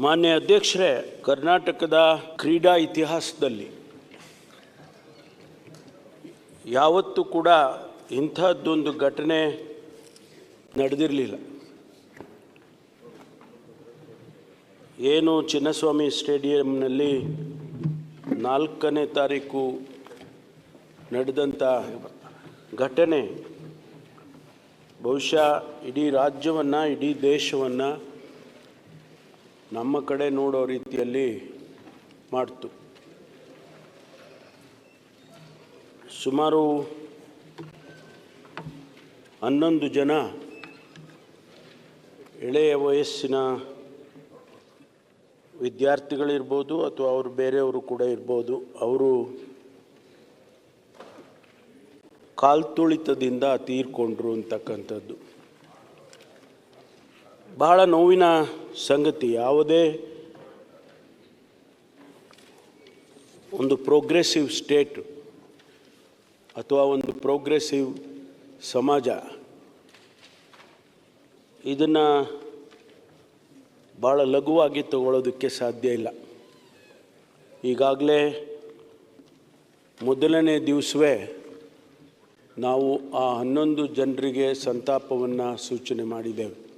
ಮಾನ್ಯ ಅಧ್ಯಕ್ಷರೇ, ಕರ್ನಾಟಕದ ಕ್ರೀಡಾ ಇತಿಹಾಸದಲ್ಲಿ ಯಾವತ್ತೂ ಕೂಡ ಇಂಥದ್ದೊಂದು ಘಟನೆ ನಡೆದಿರಲಿಲ್ಲ. ಏನು ಚಿನ್ನಸ್ವಾಮಿ ಸ್ಟೇಡಿಯಂನಲ್ಲಿ ನಾಲ್ಕನೇ ತಾರೀಕು ನಡೆದಂಥ ಘಟನೆ, ಬಹುಶಃ ಇಡೀ ರಾಜ್ಯವನ್ನು, ಇಡೀ ದೇಶವನ್ನು ನಮ್ಮ ಕಡೆ ನೋಡೋ ರೀತಿಯಲ್ಲಿ ಮಾಡ್ತು. ಸುಮಾರು ಹನ್ನೊಂದು ಜನ ಎಳೆಯ ವಯಸ್ಸಿನ ವಿದ್ಯಾರ್ಥಿಗಳಿರ್ಬೋದು ಅಥವಾ ಅವರು ಬೇರೆಯವರು ಕೂಡ ಇರ್ಬೋದು, ಅವರು ಕಾಲ್ತುಳಿತದಿಂದ ತೀರ್ಕೊಂಡ್ರು ಅಂತಕ್ಕಂಥದ್ದು. ಬಹಳ ನೋವಿನ ಸಂಗತಿ ಯಾವುದೇ ಒಂದು ಪ್ರೋಗ್ರೆಸಿವ್ ಸ್ಟೇಟ್ ಅಥವಾ ಒಂದು ಪ್ರೋಗ್ರೆಸಿವ್ ಸಮಾಜ, ಇದನ್ನು ಭಾಳ ಲಘುವಾಗಿ ತಗೊಳ್ಳೋದಕ್ಕೆ ಸಾಧ್ಯ ಇಲ್ಲ. ಈಗಾಗಲೇ ಮೊದಲನೇ ದಿವಸವೇ ನಾವು ಆ ಹನ್ನೊಂದು ಜನರಿಗೆ ಸಂತಾಪವನ್ನು ಸೂಚನೆ ಮಾಡಿದ್ದೇವೆ.